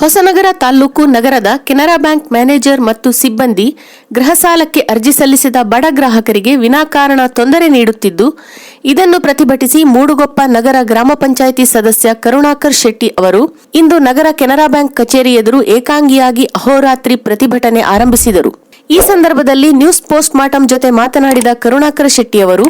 ಹೊಸನಗರ ತಾಲೂಕು ನಗರದ Canara bank manager ಮತ್ತು ಸಿಬ್ಬಂದಿ ಗೃಹ ಸಾಲಕ್ಕೆ ಅರ್ಜಿ ಸಲ್ಲಿಸಿದ ಬಡ ಗ್ರಾಹಕರಿಗೆ ವಿನಾಕಾರಣ ತೊಂದರೆ ನೀಡುತ್ತಿದ್ದು, ಇದನ್ನು ಪ್ರತಿಭಟಿಸಿ ಮೂಡುಗೊಪ್ಪ ನಗರ ಗ್ರಾಮ ಪಂಚಾಯಿತಿ ಸದಸ್ಯ ಕರುಣಾಕರ್ ಶೆಟ್ಟಿ ಅವರು ಇಂದು ನಗರ ಕೆನರಾ ಬ್ಯಾಂಕ್ ಕಚೇರಿ ಎದುರು ಏಕಾಂಗಿಯಾಗಿ ಅಹೋರಾತ್ರಿ ಪ್ರತಿಭಟನೆ ಆರಂಭಿಸಿದರು. ಈ ಸಂದರ್ಭದಲ್ಲಿ ನ್ಯೂಸ್ ಪೋಸ್ಟ್ ಮಾರ್ಟಮ್ ಜೊತೆ ಮಾತನಾಡಿದ ಕರುಣಾಕರ್ ಶೆಟ್ಟಿ ಅವರು,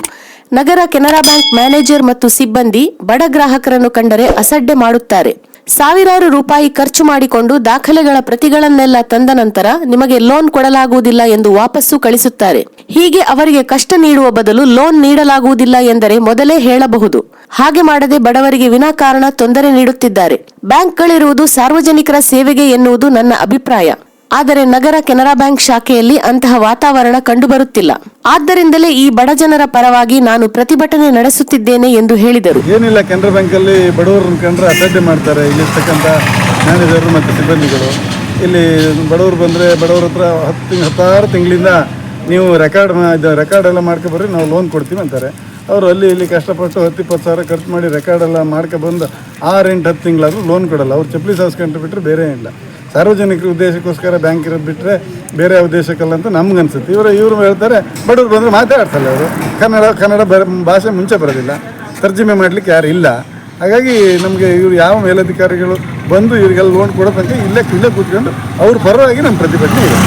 ನಗರ ಕೆನರಾ ಬ್ಯಾಂಕ್ ಮ್ಯಾನೇಜರ್ ಮತ್ತು ಸಿಬ್ಬಂದಿ ಬಡ ಗ್ರಾಹಕರನ್ನು ಕಂಡರೆ ಅಸಡ್ಡೆ ಮಾಡುತ್ತಾರೆ. ಸಾವಿರಾರು ರೂಪಾಯಿ ಖರ್ಚು ಮಾಡಿಕೊಂಡು ದಾಖಲೆಗಳ ಪ್ರತಿಗಳನ್ನೆಲ್ಲ ತಂದ ನಂತರ ನಿಮಗೆ ಲೋನ್ ಕೊಡಲಾಗುವುದಿಲ್ಲ ಎಂದು ವಾಪಸ್ಸು ಕಳಿಸುತ್ತಾರೆ. ಹೀಗೆ ಅವರಿಗೆ ಕಷ್ಟ ನೀಡುವ ಬದಲು ಲೋನ್ ನೀಡಲಾಗುವುದಿಲ್ಲ ಎಂದರೆ ಮೊದಲೇ ಹೇಳಬಹುದು. ಹಾಗೆ ಮಾಡದೆ ಬಡವರಿಗೆ ವಿನಾಕಾರಣ ತೊಂದರೆ ನೀಡುತ್ತಿದ್ದಾರೆ. ಬ್ಯಾಂಕ್ಗಳಿರುವುದು ಸಾರ್ವಜನಿಕರ ಸೇವೆಗೆ ಎನ್ನುವುದು ನನ್ನ ಅಭಿಪ್ರಾಯ. ಆದರೆ ನಗರ ಕೆನರಾ ಬ್ಯಾಂಕ್ ಶಾಖೆಯಲ್ಲಿ ಅಂತಹ ವಾತಾವರಣ ಕಂಡುಬರುತ್ತಿಲ್ಲ. ಆದ್ದರಿಂದಲೇ ಈ ಬಡ ಜನರ ಪರವಾಗಿ ನಾನು ಪ್ರತಿಭಟನೆ ನಡೆಸುತ್ತಿದ್ದೇನೆ ಎಂದು ಹೇಳಿದರು. ಏನಿಲ್ಲ, ಕೆನರಾ ಬ್ಯಾಂಕಲ್ಲಿ ಬಡವರನ್ನ ಕಂಡ್ರೆ ಅಸಡ್ಡೆ ಮಾಡ್ತಾರೆ. ಇಲ್ಲಿರ್ತಕ್ಕಂಥ ಮ್ಯಾನೇಜರು ಮತ್ತು ಸಿಬ್ಬಂದಿಗಳು. ಇಲ್ಲಿ ಬಡವರು ಬಂದರೆ ಬಡವ್ರ ಹತ್ರ ಹತ್ತು ಹತ್ತಾರು ತಿಂಗಳಿಂದ ನೀವು ರೆಕಾರ್ಡ್ ರೆಕಾರ್ಡ್ ಎಲ್ಲ ಮಾಡ್ಕೊಬರ್ರಿ, ನಾವು ಲೋನ್ ಕೊಡ್ತೀವಿ ಅಂತಾರೆ. ಅವರು ಅಲ್ಲಿ ಇಲ್ಲಿ ಕಷ್ಟಪಟ್ಟು ಹತ್ತು, ಇಪ್ಪತ್ತು ಸಾವಿರ ಖರ್ಚು ಮಾಡಿ ರೆಕಾರ್ಡ್ ಎಲ್ಲ ಮಾಡ್ಕೊಬಂದು ಆರು ಎಂಟು ಹತ್ತು ತಿಂಗಳಾದ್ರೂ ಲೋನ್ ಕೊಡಲ್ಲ. ಅವ್ರು ಚಪ್ಪಲಿ ಸಾಸ್ಕೊಂಡ್ರೆ ಬಿಟ್ಟರೆ ಬೇರೆ ಇಲ್ಲ. ಸಾರ್ವಜನಿಕರ ಉದ್ದೇಶಕ್ಕೋಸ್ಕರ ಬ್ಯಾಂಕ್ ಇರೋದು ಬಿಟ್ಟರೆ ಬೇರೆ ಉದ್ದೇಶಕ್ಕಲ್ಲ ಅಂತ ನಮ್ಗೆ ಅನ್ಸುತ್ತೆ. ಇವರು ಇವರು ಹೇಳ್ತಾರೆ, ಬಡವ್ರು ಬಂದರೆ ಮಾತಾಡ್ತಾರೆ ಅವರು. ಕನ್ನಡ ಕನ್ನಡ ಬರ ಭಾಷೆ ಮುಂಚೆ ಬರೋದಿಲ್ಲ. ತರ್ಜುಮೆ ಮಾಡಲಿಕ್ಕೆ ಯಾರು ಇಲ್ಲ. ಹಾಗಾಗಿ ನಮಗೆ ಇವರು ಯಾವ ಮೇಲಧಿಕಾರಿಗಳು ಬಂದು ಇವರಿಗೆಲ್ಲ ಲೋನ್ ಕೊಡೋ ತನಕ ಇಲ್ಲೇ ಇಲ್ಲೇ ಕೂತ್ಕೊಂಡು ಅವ್ರ ಪರವಾಗಿ ನಮ್ಮ ಪ್ರತಿಭಟನೆ ಇದೆ.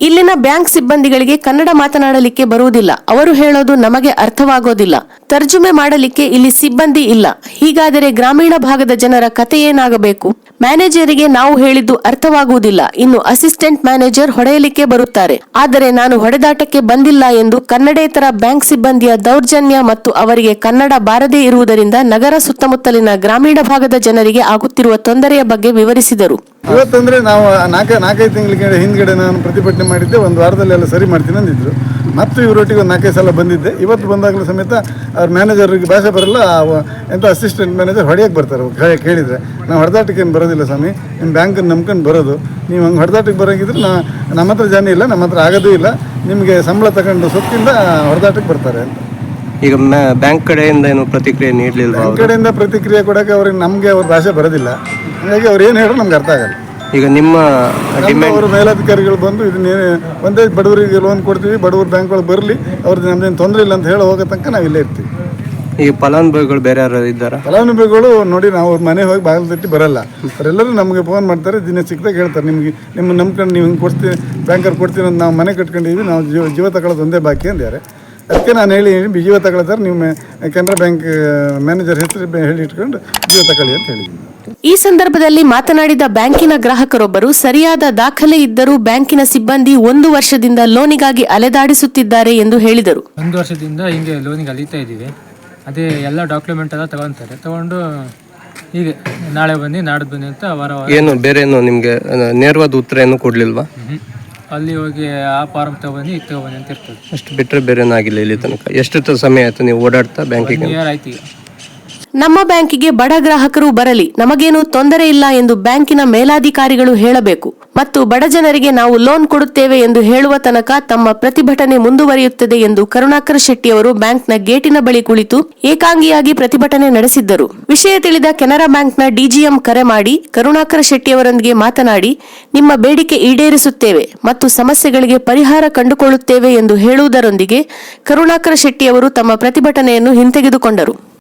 ಇಲ್ಲಿನ ಬ್ಯಾಂಕ್ ಸಿಬ್ಬಂದಿಗಳಿಗೆ ಕನ್ನಡ ಮಾತನಾಡಲಿಕ್ಕೆ ಬರುವುದಿಲ್ಲ. ಅವರು ಹೇಳೋದು ನಮಗೆ ಅರ್ಥವಾಗೋದಿಲ್ಲ. ತರ್ಜುಮೆ ಮಾಡಲಿಕ್ಕೆ ಇಲ್ಲಿ ಸಿಬ್ಬಂದಿ ಇಲ್ಲ. ಹೀಗಾದರೆ ಗ್ರಾಮೀಣ ಭಾಗದ ಜನರ ಕತೆ ಏನಾಗಬೇಕು? ಮ್ಯಾನೇಜರಿಗೆ ನಾವು ಹೇಳಿದ್ದು ಅರ್ಥವಾಗುವುದಿಲ್ಲ. ಇನ್ನು ಅಸಿಸ್ಟೆಂಟ್ ಮ್ಯಾನೇಜರ್ ಹೊಡೆಯಲಿಕ್ಕೆ ಬರುತ್ತಾರೆ. ಆದರೆ ನಾನು ಹೊಡೆದಾಟಕ್ಕೆ ಬಂದಿಲ್ಲ ಎಂದು ಕನ್ನಡೇತರ ಬ್ಯಾಂಕ್ ಸಿಬ್ಬಂದಿಯ ದೌರ್ಜನ್ಯ ಮತ್ತು ಅವರಿಗೆ ಕನ್ನಡ ಬಾರದೇ ಇರುವುದರಿಂದ ನಗರ ಸುತ್ತಮುತ್ತಲಿನ ಗ್ರಾಮೀಣ ಭಾಗದ ಜನರಿಗೆ ಆಗುತ್ತಿರುವ ತೊಂದರೆಯ ಬಗ್ಗೆ ವಿವರಿಸಿದರು. ಇವತ್ತಂದ್ರೆ ನಾವು ನಾಲ್ಕು ನಾಲ್ಕೈದು ತಿಂಗಳ ಹಿಂದ್ಗಡೆ ನಾನು ಪ್ರತಿಭಟನೆ ಮಾಡಿದ್ದೆ, ಒಂದು ವಾರದಲ್ಲಿ ಎಲ್ಲ ಸರಿ ಮಾಡ್ತೀನಿ ಅಂದಿದ್ರು. ಮತ್ತು ಇವರೊಟ್ಟಿಗೆ ಒಂದು ನಾಲ್ಕೈದು ಸಲ ಬಂದಿದ್ದೆ. ಇವತ್ತು ಬಂದಾಗಲೂ ಸಮೇತ ಅವ್ರ ಮ್ಯಾನೇಜರ್ಗೆ ಭಾಷೆ ಬರಲ್ಲ ಎಂಥ ಅಸಿಸ್ಟೆಂಟ್ ಮ್ಯಾನೇಜರ್ ಹೊಡೆಯಕ್ಕೆ ಬರ್ತಾರೆ ಕೇಳಿದರೆ. ನಾವು ಹೊಡೆದಾಟಕ್ಕೆ ಏನು ಬರೋದಿಲ್ಲ ಸ್ವಾಮಿ. ನಿಮ್ಮ ಬ್ಯಾಂಕನ್ನು ನಂಬ್ಕೊಂಡು ಬರೋದು. ನೀವು ಹಂಗೆ ಹೊಡೆದಾಟಕ್ಕೆ ಬರೋಂಗಿದ್ರೆ ನಾ ನಮ್ಮ ಹತ್ರ ಜನ ಇಲ್ಲ ನಮ್ಮ ಹತ್ರ ಆಗೋದೂ ಇಲ್ಲ. ನಿಮಗೆ ಸಂಬಳ ತಗೊಂಡು ಸೊತ್ತಿಂದ ಹೊಡೆದಾಟಕ್ಕೆ ಬರ್ತಾರೆ ಅಂತ. ಈಗ ಬ್ಯಾಂಕ್ ಕಡೆಯಿಂದ ಏನು ಪ್ರತಿಕ್ರಿಯೆ ನೀಡಲಿಲ್ಲ ನಮ್ಮ ಕಡೆಯಿಂದ ಪ್ರತಿಕ್ರಿಯೆ ಕೊಡೋಕೆ ಅವ್ರಿಗೆ ನಮಗೆ ಅವ್ರ ಭಾಷೆ ಬರೋದಿಲ್ಲ. ಹಾಗಾಗಿ ಅವ್ರು ಏನು ಹೇಳಿದ್ರು ನಮ್ಗೆ ಅರ್ಥ ಆಗಲ್ಲ. ಈಗ ನಿಮ್ಮ ನಮ್ಮ ಅವರು ಮೇಲಧಿಕಾರಿಗಳು ಬಂದು ಇದನ್ನೇ ಒಂದೇ ಬಡವರಿಗೆ ಲೋನ್ ಕೊಡ್ತೀವಿ ಬಡವರು ಬ್ಯಾಂಕ್ಗಳು ಬರಲಿ ಅವ್ರದ್ದು ನಮ್ದೇನು ತೊಂದರೆ ಇಲ್ಲ ಅಂತ ಹೇಳಿ ಹೋಗೋ ತನಕ ನಾವು ಇಲ್ಲೇ ಇರ್ತೀವಿ. ಈಗ ಫಲಾನುಭವಿಗಳು ಬೇರೆ ಯಾರು ಇದ್ದಾರೆ? ಫಲಾನುಭವಿಗಳು ನೋಡಿ ನಾವು ಅವ್ರ ಮನೆ ಹೋಗಿ ಬಾಗಿಲು ತಟ್ಟಿ ಬರಲ್ಲ. ಅವರೆಲ್ಲರೂ ನಮಗೆ ಫೋನ್ ಮಾಡ್ತಾರೆ ದಿನ ಸಿಕ್ದಾಗ ಹೇಳ್ತಾರೆ ನಿಮಗೆ ನಿಮ್ಮ ನಂಬ್ಕೊಂಡು ನೀವು ಹಿಂಗೆ ಕೊಡ್ತೀವಿ ಬ್ಯಾಂಕರ್ ಕೊಡ್ತೀನಿ ಅಂತ ನಾವು ಮನೆ ಕಟ್ಕೊಂಡಿದ್ವಿ ನಾವು ಜೀವ ಜೀವ ತಗೊಳ್ಳೋದು ಒಂದೇ ಬಾಕಿ ಅಂದ್ಯಾರೆ. ಅದಕ್ಕೆ ನಾನು ಹೇಳಿ ಜೀವ ತಗೊಳ್ತಾರೆ. ನೀವು ಕೆನರಾ ಬ್ಯಾಂಕ್ ಮ್ಯಾನೇಜರ್ ಹೆಸರು ಬೆ- ಹೇಳಿ ಇಟ್ಕೊಂಡು ಜೀವ ತಗೊಳ್ಳಿ ಅಂತ ಹೇಳಿ ಈ ಸಂದರ್ಭದಲ್ಲಿ ಮಾತನಾಡಿದ ಬ್ಯಾಂಕಿನ ಗ್ರಾಹಕರೊಬ್ಬರು ಸರಿಯಾದ ದಾಖಲೆ ಇದ್ದರೂ ಬ್ಯಾಂಕಿನ ಸಿಬ್ಬಂದಿ ಒಂದು ವರ್ಷದಿಂದ ಲೋನಿಗಾಗಿ ಅಲೆದಾಡಿಸುತ್ತಿದ್ದಾರೆ ಎಂದು ಹೇಳಿದರು. ಒಂದು ವರ್ಷದಿಂದ ಹಿಂಗೆ ಲೋನಿಗೆ ಅಲಿತಾ ಇದ್ದೀವಿ. ಅದೇ ಎಲ್ಲ ಡಾಕ್ಯುಮೆಂಟ್ ಎಲ್ಲ ತಗೊತಾರೆ. ತಗೊಂಡು ಹೀಗೆ ನಾಳೆ ಬನ್ನಿ ನಾಡ್ದು ಬನ್ನಿ ಅಂತ ವಾರ ವಾರ ಏನು ಬೇರೆ ಏನು ನಿಮಗೆ ನೇರವಾದ ಉತ್ತರ ಏನು ಕೊಡ್ಲಿಲ್ವಾ. ಅಲ್ಲಿ ಹೋಗಿ ಆ ಫಾರ್ಮ್ ತಗೊಂಡು ಇದು ತಗೊಂಡು ಅಂತ ಇರ್ತದೆ. ಅಷ್ಟು ಬಿಟ್ಟರೆ ಬೇರೆ ಏನಾಗಿಲ್ಲ ಇಲ್ಲಿ ತನಕ. ಎಷ್ಟು ತ- ಸಮಯ ಆಯ್ತು ನೀವು ಓಡಾಡ್ತಾ ಬ್ಯಾಂಕಿಗೆ? ಒನ್ ಇಯರ್ ಆಯ್ತು ಈಗ. ನಮ್ಮ ಬ್ಯಾಂಕಿಗೆ ಬಡ ಗ್ರಾಹಕರು ಬರಲಿ, ನಮಗೇನು ತೊಂದರೆ ಇಲ್ಲ ಎಂದು ಬ್ಯಾಂಕಿನ ಮೇಲಾಧಿಕಾರಿಗಳು ಹೇಳಬೇಕು. ಮತ್ತು ಬಡ ಜನರಿಗೆ ನಾವು ಲೋನ್ ಕೊಡುತ್ತೇವೆ ಎಂದು ಹೇಳುವ ತನಕ ತಮ್ಮ ಪ್ರತಿಭಟನೆ ಮುಂದುವರಿಯುತ್ತದೆ ಎಂದು ಕರುಣಾಕರ್ ಶೆಟ್ಟಿ ಅವರು ಬ್ಯಾಂಕ್ನ ಗೇಟಿನ ಬಳಿ ಕುಳಿತು ಏಕಾಂಗಿಯಾಗಿ ಪ್ರತಿಭಟನೆ ನಡೆಸಿದ್ದರು. ವಿಷಯ ತಿಳಿದ ಕೆನರಾ ಬ್ಯಾಂಕ್ನ ಡಿಜಿಎಂ ಕರೆ ಮಾಡಿ ಕರುಣಾಕರ ಶೆಟ್ಟಿಯವರೊಂದಿಗೆ ಮಾತನಾಡಿ, ನಿಮ್ಮ ಬೇಡಿಕೆ ಈಡೇರಿಸುತ್ತೇವೆ ಮತ್ತು ಸಮಸ್ಯೆಗಳಿಗೆ ಪರಿಹಾರ ಕಂಡುಕೊಳ್ಳುತ್ತೇವೆ ಎಂದು ಹೇಳುವುದರೊಂದಿಗೆ ಕರುಣಾಕರ ಶೆಟ್ಟಿ ಅವರು ತಮ್ಮ ಪ್ರತಿಭಟನೆಯನ್ನು ಹಿಂತೆಗೆದುಕೊಂಡರು.